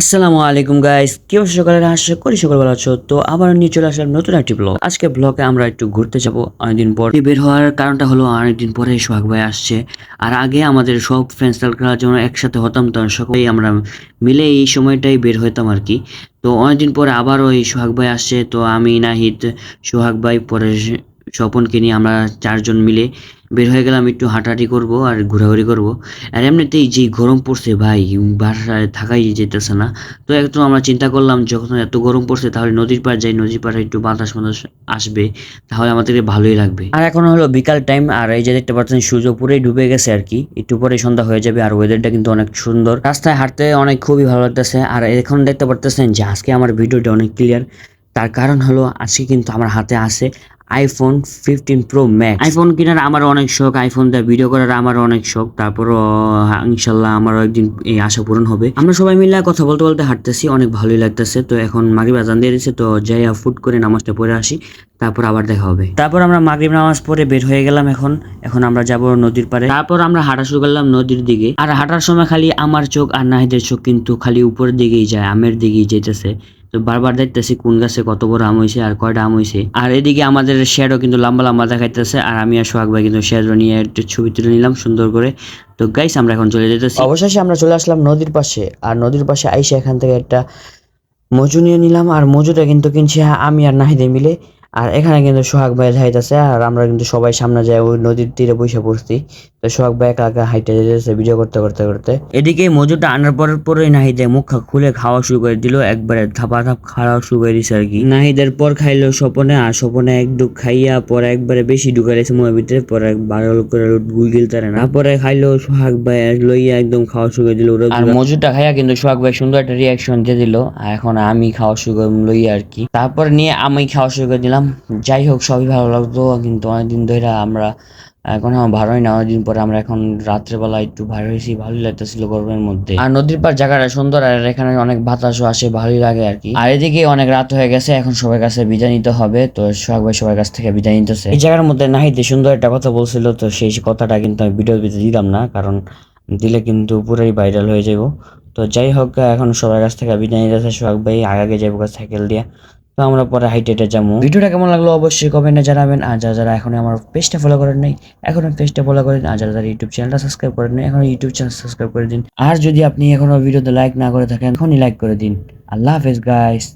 আসসালামু আলাইকুম গাইস কি অবশ্য সকালের? আশা করি সকল ভালো আছো। তো আবার নিয়ে চলে আসলাম নতুন একটি ব্লগ আজকে ব্লগে আমরা একটু ঘুরতে যাব। অনেকদিন পর বের হওয়ার কারণটা হলো, অনেকদিন পরে সোহাগ ভাই আসছে। আর আগে আমাদের সব ফ্রেন্ড সার্কেল যেমন একসাথে হতাম তখন সকলেই আমরা মিলে এই সময়টাই বের হইতাম আর কি। তো অনেকদিন পরে আবার ওই সোহাগ ভাই আসছে। তো আমি, নাহিদ, সোহাগ ভাই পরে স্বপনকে নিয়ে আমরা চারজন মিলে বের হয়ে গেলাম, একটু হাঁটাহাঁটি করব আর ঘোরাঘুরি করব। আর এমনিতেই যে গরম পড়ছে ভাই বাসায় থাকাই যেতেছে না। তো একটু আমরা চিন্তা করলাম, যখন এত গরম পড়ছে, তাহলে নদীর পাড় যাই, নদীর পাড়ে একটু বাতাস বাতাস আসবে, তাহলে আমাদের ভালোই লাগবে। আর এখন হলো বিকাল টাইম, আর এই যে দেখতে পাচ্ছেন সূর্য পুরোই ডুবে গেছে আর কি। একটু পরে সন্ধ্যা হয়ে যাবে আর ওয়েদারটা কিন্তু অনেক সুন্দর। রাস্তায় হাঁটতে অনেক খুবই ভালো লাগতেছে। আর এখন দেখতে পারতেছেন যে আজকে আমার ভিডিওটা অনেক ক্লিয়ার তার কারণ হলো আজকে কিন্তু আমার হাতে আছে iPhone fifteen Pro Max iPhone কেনার আমার অনেক শখ আইফোন দিয়ে ভিডিও করার আমার অনেক শখ তারপরও ইনশাল্লাহ আমার একদিন এই আশা পূরণ হবে। আমরা সবাই মিলে কথা বলতে বলতে হাঁটতেছি অনেক ভালোই লাগতেছে তো এখন মাগরিব আজান দিয়ে দিচ্ছে তো যাই ফুট করে নামাজটা পড়ে আসি তারপর আবার দেখা হবে। তারপর আমরা মাগরিব নামাজ পড়ে বের হয়ে গেলাম এখন এখন আমরা যাব নদীর পাড়ে। তারপর আমরা হাঁটা শুরু করলাম নদীর দিকে আর হাঁটার সময় খালি আমার চোখ আর নাহিদের চোখ কিন্তু খালি উপরের দিকেই যায় আমের দিকেই যেতেছে। তো বারবার দেখতেছি কোন গাছে কত বড় আম হয়েছে আর কয়টা আম হয়েছে আর এদিকে আমাদের শেয়ারও কিন্তু লম্বা লম্বা দেখাইতেছে আর আমি আর সোহাগ ভাই কিন্তু শেয়ারও নিয়ে একটু ছবি তুলে নিলাম সুন্দর করে। তো গাইস আমরা এখন চলে যেতেছি। অবশেষে আমরা চলে আসলাম নদীর পাশে আর নদীর পাশে আইসে এখান থেকে একটা মজু নিয়ে নিলাম আর মজুটা কিন্তু কিনছি আমি আর নাহিদে মিলে। আর এখানে কিন্তু সোহাগ ভাই যাইতেছে আর আমরা কিন্তু সবাই সামনে যাই ওই নদীর তীরে বসে পড়ছি। তো সোহাগ ভাই একা একা হাইটে যেতেছে ভিডিও করতে করতে করতে। এদিকে মজুটা আনার পর পরেই নাহিদে মুখ খুলে খাওয়া শুরু করে দিল একবারে থাপা ধাপ খাওয়া শুরু করে দিছে আর কি। নাহিদের পর খাইলো স্বপনে আর স্বপনে এক ডুব খাইয়া পরে একবারে বেশি ঢুকে গেছে মুখের ভিতরে পরে বারো করে গুল গিলতারে না। পরে খাইলো সোহাগ ভাই লইয়া একদম খাওয়া শুরু করে দিল আর মজুটা খাইয়া কিন্তু সোহাগ ভাই সুন্দর একটা রিয়াকশন দিয়ে দিল আর এখন আমি খাওয়া শুরু করলাম লইয়া আর কি। তারপর নিয়ে আমি খাওয়া শুরু করে দিলাম যাই হোক, সবই ভালো লাগতো, কিন্তু অনেকদিন ধরে আমরা এখন আমার ভালো হয় না অনেকদিন পরে আমরা এখন রাত্রেবেলা একটু ভার হয়েছি, ভালোই লাগতেছিল গরমের মধ্যে। আর নদীর পার জায়গাটা সুন্দর, আর এখানে অনেক বাতাসও আসে, ভালোই লাগে আর কি। আর এদিকে অনেক রাত হয়ে গেছে, এখন সবার কাছে বিদায় নিতে হবে, তো সোহাগ ভাই সবার কাছ থেকে বিদায় নিতেছে। এই জায়গার মধ্যে নাহিদে সুন্দর একটা কথা বলছিল, তো সেই কথাটা কিন্তু আমি ভিডিও ভিতরে দিলাম না, কারণ দিলে কিন্তু পুরোই ভাইরাল হয়ে যাব তো যাই হোক, এখন সবার কাছ থেকে বিদায় নিতেছে সোহাগ ভাই আগে আগে যাব সাইকেল দিয়ে। তো আমরা পরে হাইট হেঁটে যাব। ভিডিওটা কেমন লাগল অবশ্যই কমেন্টে জানাবেন। আর যারা যারা এখন আমার পেজটা ফলো করেন নাই, এখনও পেজটা ফলো করেন। আর যারা যারা ইউটিউব চ্যানেলটা সাবস্ক্রাইব করেন নাই, এখন ইউটিউব চ্যানেল সাবস্ক্রাইব করে দিন। আর যদি আপনি এখনও ভিডিওতে লাইক না করে থাকেন, এখনই লাইক করে দিন। আল্লাহ হাফেজ গাইস